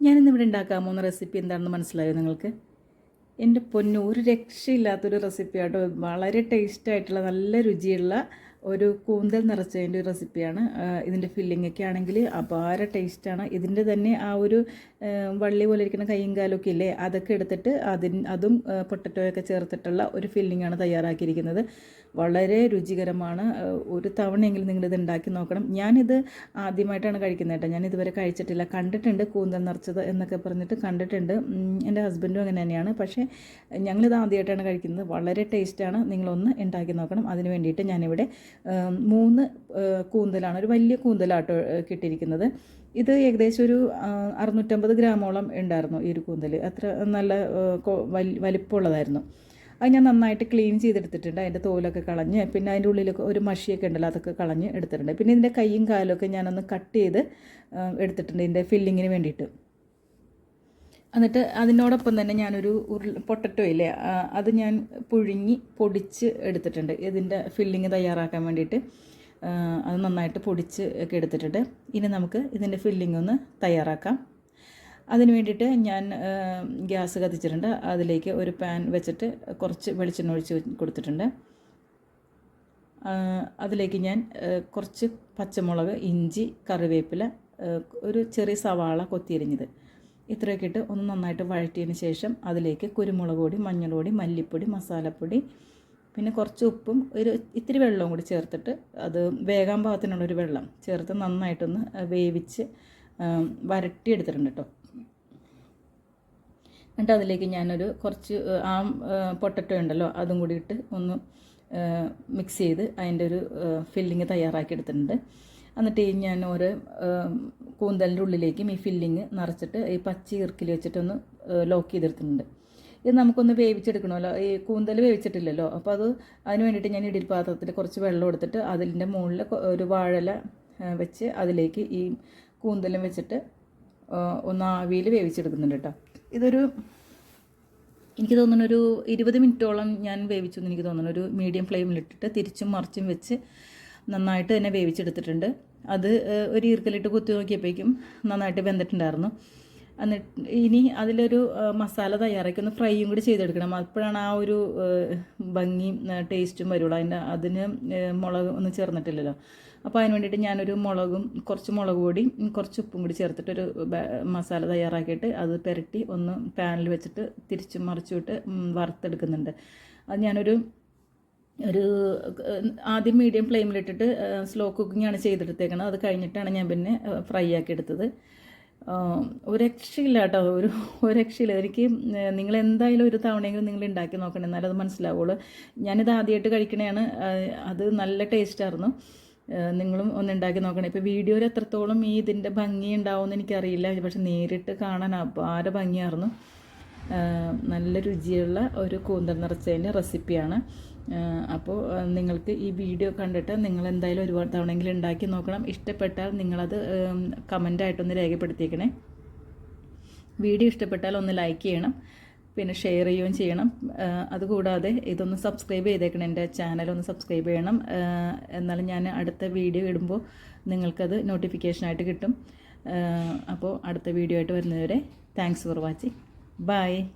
ഞാനിന്നിവിടെ ഉണ്ടാക്കാൻ പോകുന്ന റെസിപ്പി എന്താണെന്ന് മനസ്സിലായോ നിങ്ങൾക്ക്? എന്റെ പൊന്നു ഒരു രക്ഷയില്ലാത്തൊരു റെസിപ്പി ആട്ടോ. വളരെ ടേസ്റ്റായിട്ടുള്ള നല്ല രുചിയുള്ള ഒരു കൂന്തൽ നിറച്ചതിന്റെ റെസിപ്പിയാണ് ഇതിന്റെ ഫില്ലിംഗ് ഒക്കെ ആണെങ്കിൽ അപാര ടേസ്റ്റാണ് ഇതിന്റെ തന്നെ ആ ഒരു വള്ളി പോലെ ഇരിക്കുന്ന കൈയും കാലൊക്കെ ഇല്ലേ അതൊക്കെ എടുത്തിട്ട് അതിന് അതും പൊട്ടറ്റോയൊക്കെ ചേർത്തിട്ടുള്ള ഒരു ഫില്ലിംഗ് ആണ് തയ്യാറാക്കിയിരിക്കുന്നത്. വളരെ രുചികരമാണ്. ഒരു തവണയെങ്കിലും നിങ്ങളിത് ഉണ്ടാക്കി നോക്കണം. ഞാനിത് ആദ്യമായിട്ടാണ് കഴിക്കുന്നത് കേട്ടോ. ഞാൻ ഇതുവരെ കഴിച്ചിട്ടില്ല. കണ്ടിട്ടുണ്ട് കൂന്തൽ നിറച്ചത് എന്നൊക്കെ പറഞ്ഞിട്ട് കണ്ടിട്ടുണ്ട്. എന്റെ ഹസ്ബൻഡും അങ്ങനെ തന്നെയാണ്. പക്ഷേ ഞങ്ങളിത് ആദ്യമായിട്ടാണ് കഴിക്കുന്നത്. വളരെ ടേസ്റ്റാണ് നിങ്ങളൊന്ന് ഉണ്ടാക്കി നോക്കണം. അതിന് വേണ്ടിയിട്ട് ഞാനിവിടെ മൂന്ന് കൂന്തലാണ് ഒരു വലിയ കൂന്തലാട്ടോ കിട്ടിയിരിക്കുന്നത്. ഇത് ഏകദേശം ഒരു അറുന്നൂറ്റമ്പത് ഗ്രാമോളം ഉണ്ടായിരുന്നു ഈ ഒരു കൂന്തൽ അത്ര നല്ല വലിപ്പമുള്ളതായിരുന്നു. അത് ഞാൻ നന്നായിട്ട് ക്ലീൻ ചെയ്തെടുത്തിട്ടുണ്ട്. അതിന്റെ തോലൊക്കെ കളഞ്ഞ് പിന്നെ അതിന്റെ ഉള്ളിലൊക്കെ ഒരു മഷിയൊക്കെ ഉണ്ടല്ലോ അതൊക്കെ കളഞ്ഞ് എടുത്തിട്ടുണ്ട്. പിന്നെ ഇതിന്റെ കൈയും കാലൊക്കെ ഞാനൊന്ന് കട്ട് ചെയ്ത് എടുത്തിട്ടുണ്ട് ഇതിന്റെ ഫില്ലിങ്ങിന് വേണ്ടിയിട്ട്. എന്നിട്ട് അതിനോടൊപ്പം തന്നെ ഞാനൊരു ഉരുള പൊട്ടറ്റോ ഇല്ലേ അത് ഞാൻ പുഴുങ്ങി പൊടിച്ച് എടുത്തിട്ടുണ്ട്. ഇതിന്റെ ഫില്ലിങ് തയ്യാറാക്കാൻ വേണ്ടിയിട്ട് അത് നന്നായിട്ട് പൊടിച്ച് ഒക്കെ എടുത്തിട്ടുണ്ട്. ഇനി നമുക്ക് ഇതിന്റെ ഫില്ലിംഗ് ഒന്ന് തയ്യാറാക്കാം. അതിന് വേണ്ടിയിട്ട് ഞാൻ ഗ്യാസ് കത്തിച്ചിട്ടുണ്ട്. അതിലേക്ക് ഒരു പാൻ വെച്ചിട്ട് കുറച്ച് വെളിച്ചെണ്ണ ഒഴിച്ച് കൊടുത്തിട്ടുണ്ട്. അതിലേക്ക് ഞാൻ കുറച്ച് പച്ചമുളക് ഇഞ്ചി കറിവേപ്പില ഒരു ചെറിയ സവാള കൊത്തിയരിഞ്ഞത്. ഇത്രയൊക്കെ ഇട്ട് ഒന്ന് നന്നായിട്ട് വഴറ്റിയതിന് ശേഷം അതിലേക്ക് കുരുമുളക് പൊടി മഞ്ഞൾപ്പൊടി മല്ലിപ്പൊടി മസാലപ്പൊടി പിന്നെ കുറച്ച് ഉപ്പും ഒരു ഇത്തിരി വെള്ളവും കൂടി ചേർത്തിട്ട് അത് വേകാൻ പാകത്തിനുള്ളൊരു വെള്ളം ചേർത്ത് നന്നായിട്ടൊന്ന് വേവിച്ച് വരട്ടിയെടുത്തിട്ടുണ്ട് കേട്ടോ എന്നിട്ട് അതിലേക്ക് ഞാനൊരു കുറച്ച് ആ പൊട്ടറ്റോ ഉണ്ടല്ലോ അതും കൂടി ഇട്ട് ഒന്ന് മിക്സ് ചെയ്ത് അതിന്റെ ഒരു ഫില്ലിങ് തയ്യാറാക്കി എടുത്തിട്ടുണ്ട് എന്നിട്ട് ഈ ഞാൻ ഓരോ കൂന്തലിന്റെ ഉള്ളിലേക്കും ഈ ഫില്ലിങ് നിറച്ചിട്ട് ഈ പച്ച ഇറുക്കിൽ വെച്ചിട്ടൊന്ന് ലോക്ക് ചെയ്തെടുത്തിട്ടുണ്ട്. ഇത് നമുക്കൊന്ന് വേവിച്ചെടുക്കണമല്ലോ. ഈ കൂന്തൽ വേവിച്ചിട്ടില്ലല്ലോ. അപ്പോൾ അത് അതിന് വേണ്ടിയിട്ട് ഞാൻ ഇടിൽ പാത്രത്തിൽ കുറച്ച് വെള്ളം എടുത്തിട്ട് അതിന്റെ മുകളിൽ ഒരു വാഴല വെച്ച് അതിലേക്ക് ഈ കൂന്തലും വെച്ചിട്ട് ഒന്ന് ആവിയിൽ വേവിച്ചെടുക്കുന്നുണ്ട് കേട്ടോ. ഇതൊരു എനിക്ക് തോന്നുന്നു ഒരു ഇരുപത് മിനിറ്റോളം ഞാൻ വേവിച്ചു എന്ന് എനിക്ക് തോന്നുന്നു. ഒരു മീഡിയം ഫ്ലെയിമിലിട്ടിട്ട് തിരിച്ചും മറിച്ചും വെച്ച് നന്നായിട്ട് തന്നെ വേവിച്ചെടുത്തിട്ടുണ്ട്. അത് ഒരു ഈർക്കലിട്ട് കുത്തി നോക്കിയപ്പോഴേക്കും നന്നായിട്ട് വെന്തിട്ടുണ്ടായിരുന്നു. എന്നിട്ട് ഇനി അതിലൊരു മസാല തയ്യാറാക്കി ഒന്ന് ഫ്രൈയും കൂടി ചെയ്തെടുക്കണം. അപ്പോഴാണ് ആ ഒരു ഭംഗിയും ടേസ്റ്റും വരുള്ളൂ. അതിന്റെ അതിന് മുളക് ഒന്നും ചേർന്നിട്ടില്ലല്ലോ. അപ്പോൾ അതിന് വേണ്ടിയിട്ട് ഞാനൊരു മുളകും കുറച്ച് മുളക് പൊടി കുറച്ച് ഉപ്പും കൂടി ചേർത്തിട്ടൊരു മസാല തയ്യാറാക്കിയിട്ട് അത് പുരട്ടി ഒന്ന് പാനിൽ വെച്ചിട്ട് തിരിച്ചും മറിച്ചുവിട്ട് വിട്ട് വറുത്തെടുക്കുന്നുണ്ട്. അത് ഞാനൊരു ഒരു ആദ്യം മീഡിയം ഫ്ലെയിമിലിട്ടിട്ട് സ്ലോ കുക്കിംഗ് ആണ് ചെയ്തെടുത്തേക്കണത്. അത് കഴിഞ്ഞിട്ടാണ് ഞാൻ പിന്നെ ഫ്രൈ ആക്കി എടുത്തത്. ഒരു രക്ഷയില്ല കേട്ടോ ഒരു ഒരു രക്ഷയില്ല എനിക്ക് നിങ്ങൾ എന്തായാലും ഒരു തവണയെങ്കിലും നിങ്ങൾ ഉണ്ടാക്കി നോക്കണം. എന്നാലത് മനസ്സിലാവുള്ളൂ. ഞാനിത് ആദ്യമായിട്ട് കഴിക്കണതാണ് അത് നല്ല ടേസ്റ്റായിരുന്നു നിങ്ങളും ഒന്ന് ഉണ്ടാക്കി നോക്കണം. ഇപ്പോൾ വീഡിയോയിൽ എത്രത്തോളം ഈ ഇതിന്റെ ഭംഗി ഉണ്ടാവുമെന്ന് എനിക്കറിയില്ല. പക്ഷെ നേരിട്ട് കാണാൻ അപാര ഭംഗിയായിരുന്നു. നല്ല രുചിയുള്ള ഒരു കൂന്തൽ നിറച്ചതിന്റെ റെസിപ്പിയാണ്. അപ്പോൾ നിങ്ങൾക്ക് ഈ വീഡിയോ കണ്ടിട്ട് നിങ്ങൾ എന്തായാലും ഒരുപാട് തവണയെങ്കിലും ഉണ്ടാക്കി നോക്കണം. ഇഷ്ടപ്പെട്ടാൽ നിങ്ങളത് കമന്റായിട്ടൊന്ന് രേഖപ്പെടുത്തിയേക്കണേ. വീഡിയോ ഇഷ്ടപ്പെട്ടാൽ ഒന്ന് ലൈക്ക് ചെയ്യണം. പിന്നെ ഷെയർ ചെയ്യുകയും ചെയ്യണം. അതുകൂടാതെ ഇതൊന്ന് സബ്സ്ക്രൈബ് ചെയ്തേക്കണം എന്റെ ചാനൽ ഒന്ന് സബ്സ്ക്രൈബ് ചെയ്യണം. എന്നാലും ഞാൻ അടുത്ത വീഡിയോ ഇടുമ്പോൾ നിങ്ങൾക്കത് നോട്ടിഫിക്കേഷനായിട്ട് കിട്ടും. അപ്പോൾ അടുത്ത വീഡിയോ ആയിട്ട് വരുന്നവരെ താങ്ക്സ് ഫോർ വാച്ചിങ് Bye!